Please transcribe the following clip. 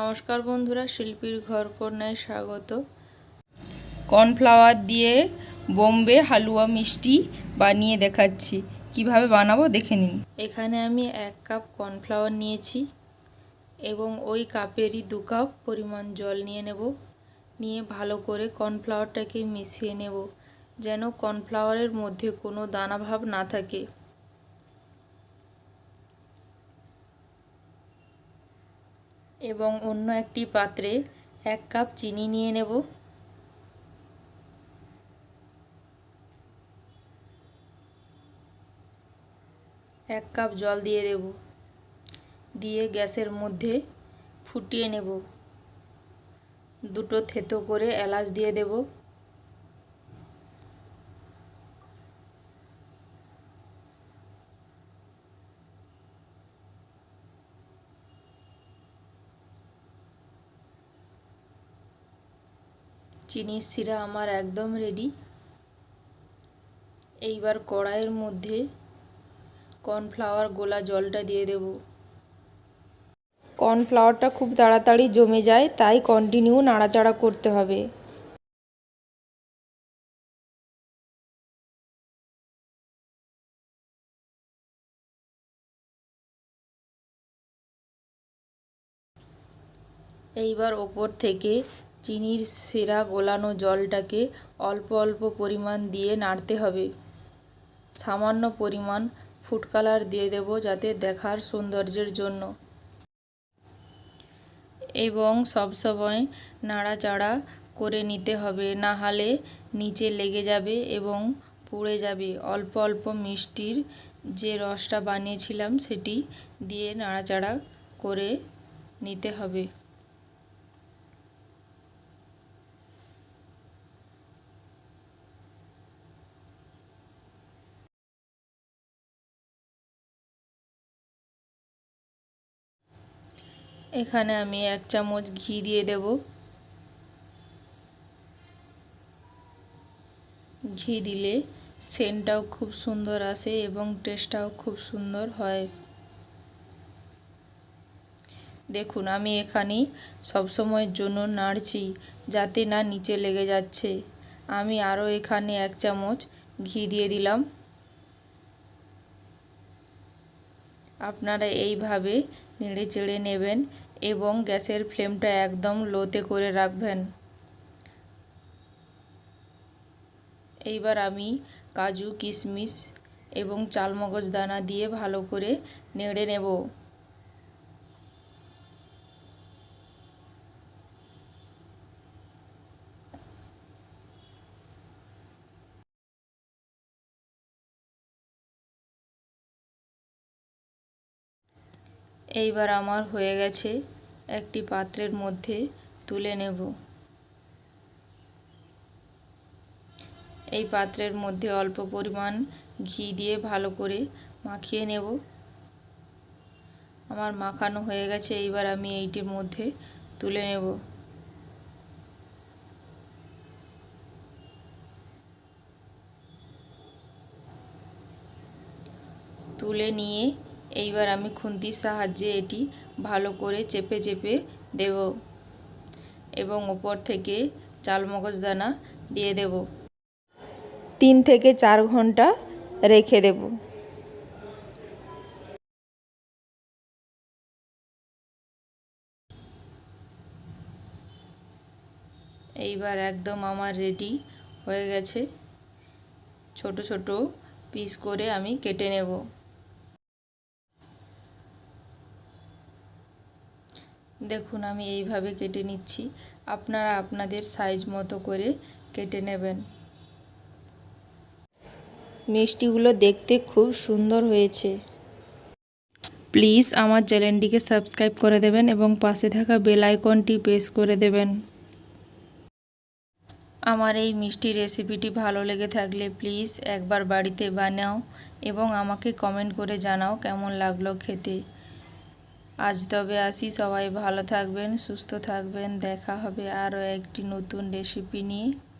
নমস্কার বন্ধুরা, শিল্পীর ঘর কন্যায় স্বাগত। কর্নফ্লাওয়ার দিয়ে বোম্বে হালুয়া মিষ্টি বানিয়ে দেখাচ্ছি। কীভাবে বানাবো দেখে নিন। এখানে আমি এক কাপ কর্নফ্লাওয়ার নিয়েছি এবং ওই কাপেরই দু কাপ পরিমাণ জল নিয়ে নেব। নিয়ে ভালো করে কর্নফ্লাওয়ারটাকে মিশিয়ে নেব, যেন কর্নফ্লাওয়ারের মধ্যে কোনো দানাভাব না থাকে। এবং অন্য একটি পাত্রে এক কাপ চিনি নিয়ে নেব। এক কাপ জল দিয়ে দেব। দিয়ে গ্যাসের মধ্যে ফুটিয়ে নেব। দুটো থেতো করে এলাচ দিয়ে দেব। চিনির শিরা আমার একদম রেডি এইবার কড়াইয়ের মধ্যে কর্নফ্লাওয়ার গোলা জলটা দিয়ে দেব। কর্নফ্লাওয়ারটা খুব তাড়াতাড়ি জমে যায় তাই কন্টিনিউ নাড়াচাড়া করতে হবে। এইবার ওপর থেকে চিনির সেরা গোলানো জলটাকে অল্প অল্প পরিমাণ দিয়ে নাড়তে হবে। সামান্য পরিমাণ ফুড কালার দিয়ে দেব যাতে দেখার সৌন্দর্যের জন্য। এবং সবসময় নাড়াচাড়া করে নিতে হবে, না হলে নিচে লেগে যাবে এবং পুড়ে যাবে। অল্প অল্প মিষ্টির যে রসটা বানিয়েছিলাম সেটি দিয়ে নাড়াচাড়া করে নিতে হবে। এখানে আমি এক চামচ ঘি দিয়ে দেব। ঘি দিলে সেন্টটাও খুব সুন্দর আসে এবং টেস্টটাও খুব সুন্দর হয়। দেখুন, আমি এখানে সবসময়ের জন্য নাড়ছি যাতে না নিচে লেগে যাচ্ছে। আমি আরও এখানে এক চামচ ঘি দিয়ে দিলাম। আপনারা এইভাবে নেড়ে চেড়ে নেবেন। এবং গ্যাসের ফ্লেমটা একদম লোতে করে রাখবেন। এইবার আমি কাজু, কিশমিশ এবং চালমগজ দানা দিয়ে ভালো করে নেড়ে নেব। এইবার আমার হয়ে গেছে একটি পাত্রের মধ্যে তুলে নেব। এই পাত্রের মধ্যে অল্প পরিমাণ ঘি দিয়ে ভালো করে মাখিয়ে নেব। আমার মাখানো হয়ে গেছে, এইবার আমি এইটির মধ্যে তুলে নেব। তুলে নিয়ে এইবার আমি খুন্তির সাহায্যে এটি ভালো করে চেপে চেপে দেব এবং ওপর থেকে চালমগজ দানা দিয়ে দেব। তিন থেকে চার ঘণ্টা রেখে দেব। এইবার একদম আমার রেডি হয়ে গেছে। ছোট ছোট পিস করে আমি কেটে নেব। দেখুন আমি এইভাবে কেটে নিচ্ছি। আপনারা আপনাদের সাইজ মতো করে কেটে নেবেন। মিষ্টিগুলো দেখতে খুব সুন্দর হয়েছে। প্লিজ আমার চ্যানেলটিকে সাবস্ক্রাইব করে দেবেন এবং পাশে থাকা বেল আইকনটি প্রেস করে দেবেন। আমার এই মিষ্টি রেসিপিটি ভালো লেগে থাকলে প্লিজ একবার বাড়িতে বানাও এবং আমাকে কমেন্ট করে জানাও কেমন লাগল খেতে। আজ তবে আসি সবাই ভালো থাকবেন, সুস্থ থাকবেন। দেখা হবে আরও একটি নতুন রেসিপি নিয়ে।